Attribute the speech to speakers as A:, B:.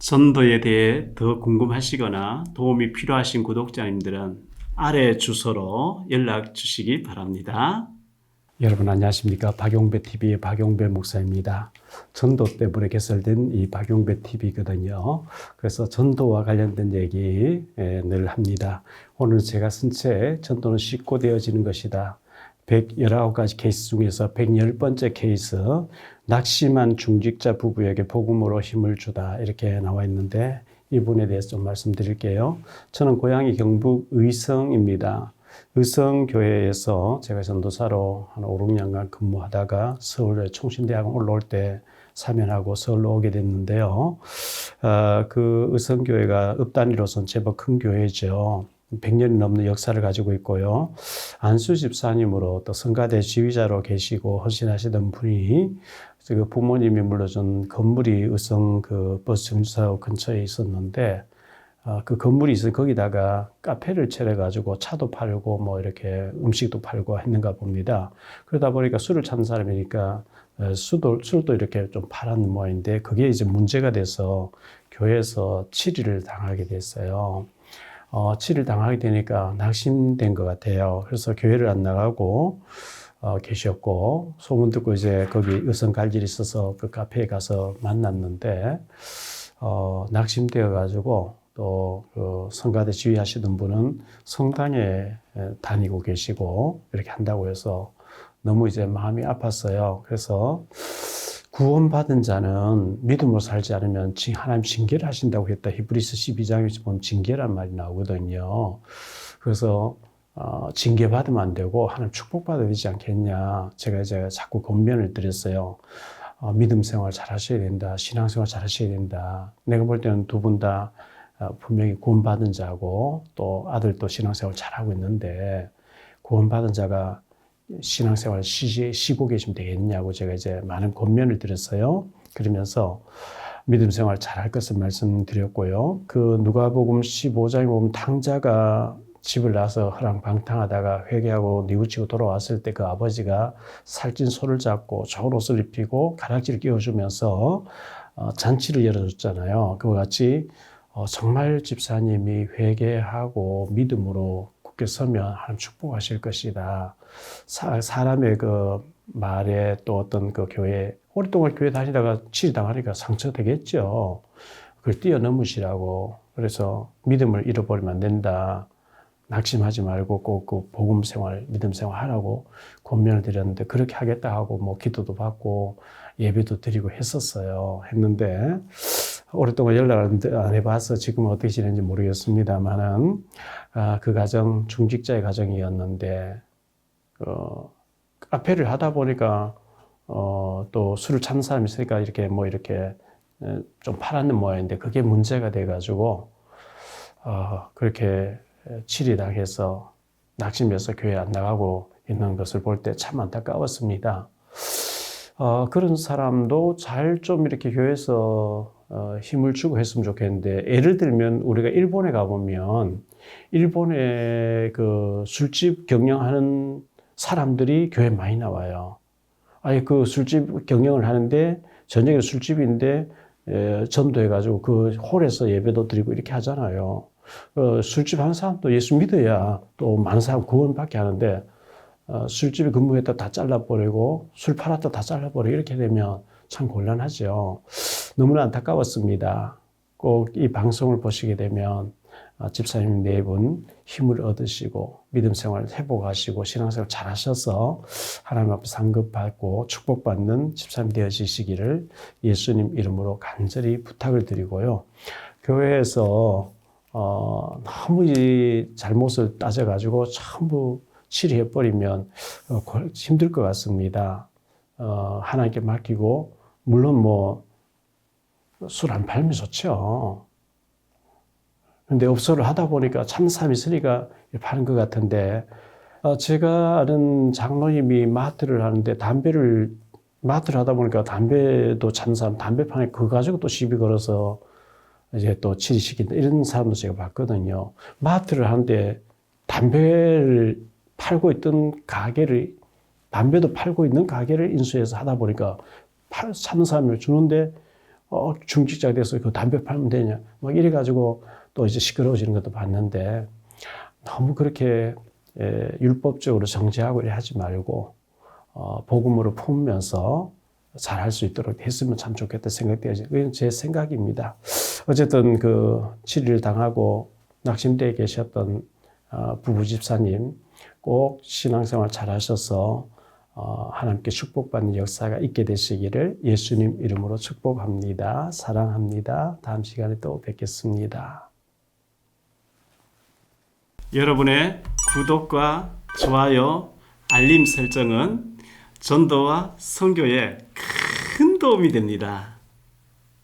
A: 전도에 대해 더 궁금하시거나 도움이 필요하신 구독자님들은 아래 주소로 연락 주시기 바랍니다. 여러분 안녕하십니까? 박용배 TV의 박용배 목사입니다. 전도 때문에 개설된 이 박용배 TV거든요. 그래서 전도와 관련된 얘기 예, 늘 합니다. 오늘 제가 쓴책 전도는 쉽고 되어지는 것이다. 119가지 케이스 중에서 110번째 케이스 낙심한 중직자 부부에게 복음으로 힘을 주다 이렇게 나와 있는데 이 분에 대해서 좀 말씀드릴게요. 저는 고향이 경북 의성입니다. 의성교회에서 제가 전도사로 한 5, 6년간 근무하다가 서울에 총신대학원 올라올 때 사면하고 서울로 오게 됐는데요. 어, 그 의성교회가 읍단위로선 제법 큰 교회죠. 100년이 넘는 역사를 가지고 있고요. 안수 집사님으로 또 성가대 지휘자로 계시고 헌신하시던 분이 그 부모님이 물려준 건물이 의성 그 버스 정류소 근처에 있었는데 어, 그 건물이 있어 거기다가 카페를 차려가지고 차도 팔고 뭐 이렇게 음식도 팔고 했는가 봅니다. 그러다 보니까 술을 찾는 사람이니까 어, 술도, 술도 이렇게 좀 팔았는 모양인데 그게 이제 문제가 돼서 교회에서 치리를 당하게 됐어요. 어, 치를 당하게 되니까 낙심된 것 같아요. 그래서 교회를 안 나가고 어, 계셨고 소문 듣고 이제 거기 의성 갈 일이 있어서 그 카페에 가서 만났는데 어, 낙심되어 가지고 또 그 성가대 지휘하시던 분은 성당에 다니고 계시고 이렇게 한다고 해서 너무 이제 마음이 아팠어요. 그래서 구원받은 자는 믿음으로 살지 않으면 하나님 징계를 하신다고 했다. 히브리스 12장에서 보면 징계란 말이 나오거든요. 그래서 어, 징계 받으면 안 되고 하나님 축복받아야 되지 않겠냐. 제가 이제 자꾸 권면을 드렸어요. 어, 믿음 생활 잘 하셔야 된다. 신앙 생활 잘 하셔야 된다. 내가 볼 때는 두 분다 어, 분명히 구원받은 자고 또 아들도 신앙생활 잘하고 있는데 구원받은 자가 신앙생활 쉬, 쉬고 계시면 되겠냐고 제가 이제 많은 권면을 드렸어요. 그러면서 믿음 생활 잘할 것을 말씀드렸고요. 그 누가복음 15장에 보면 탕자가 집을 나서 허랑방탕하다가 회개하고 뉘우치고 돌아왔을 때 그 아버지가 살찐 소를 잡고 좋은 옷을 입히고 가락지를 끼워주면서 어, 잔치를 열어줬잖아요. 그와 같이 어, 정말 집사님이 회개하고 믿음으로 굳게 서면 하나님 축복하실 것이다. 사, 사람의 그 말에 또 어떤 그 교회 오랫동안 교회 다니다가 치리당하니까 상처되겠죠. 그걸 뛰어넘으시라고 그래서 믿음을 잃어버리면 안 된다. 낙심하지 말고 꼭 그 복음 생활, 믿음 생활 하라고 권면을 드렸는데 그렇게 하겠다 하고 뭐 기도도 받고 예배도 드리고 했었어요. 했는데 오랫동안 연락을 안 해봐서 지금 어떻게 지내는지 모르겠습니다만은 아, 그 가정 중직자의 가정이었는데 어, 카페를 하다 보니까 어, 또 술을 찾는 사람이 있으니까 이렇게 뭐 이렇게 좀 팔았는 모양인데 그게 문제가 돼가지고 어, 그렇게 치리 당해서 낙심해서 교회 안 나가고 있는 것을 볼 때 참 안타까웠습니다. 어, 그런 사람도 잘 좀 이렇게 교회에서 어, 힘을 주고 했으면 좋겠는데 예를 들면 우리가 일본에 가보면 일본의 그 술집 경영하는 사람들이 교회 많이 나와요. 아니 그 술집 경영을 하는데 저녁에 술집인데 에, 전도해가지고 그 홀에서 예배도 드리고 이렇게 하잖아요. 어, 술집 한 사람도 예수 믿어야 또 많은 사람 구원받게 하는데 어, 술집에 근무했다 다 잘라버리고 술 팔았다 다 잘라버리고 이렇게 되면 참 곤란하죠. 너무나 안타까웠습니다. 꼭 이 방송을 보시게 되면 어, 집사님 네 분 힘을 얻으시고 믿음 생활 회복하시고 신앙생활 잘 하셔서 하나님 앞에 상급받고 축복받는 집사님 되어지시기를 예수님 이름으로 간절히 부탁을 드리고요. 교회에서 어, 너무 이 잘못을 따져가지고 전부 치료해버리면 어, 힘들 것 같습니다. 어, 하나님께 맡기고, 물론 뭐, 술 안 팔면 좋죠. 근데 업소를 하다 보니까 참사람이 있으니까 파는 것 같은데, 어, 제가 아는 장로님이 마트를 하는데 담배를, 마트를 하다 보니까 담배도 찬 사람, 담배 판에 그거 가지고 또 시비 걸어서 이제 또 치리시킨다. 이런 사람도 제가 봤거든요. 마트를 하는데 담배를 팔고 있던 가게를, 담배도 팔고 있는 가게를 인수해서 하다 보니까 사람을 주는데 어, 중직자가 돼서 그 담배 팔면 되냐. 막 이래가지고 또 이제 시끄러워지는 것도 봤는데 너무 그렇게 예, 율법적으로 정죄하고 이래 하지 말고 어, 복음으로 품으면서 잘할 수 있도록 했으면 참 좋겠다 생각되어지. 그건 제 생각입니다. 어쨌든 그 7일 당하고 낙심대에 계셨던 어, 부부 집사님 꼭 신앙생활 잘 하셔서 어, 하나님께 축복받는 역사가 있게 되시기를 예수님 이름으로 축복합니다. 사랑합니다. 다음 시간에 또 뵙겠습니다. 여러분의 구독과 좋아요, 알림 설정은 전도와 선교에 큰 도움이 됩니다.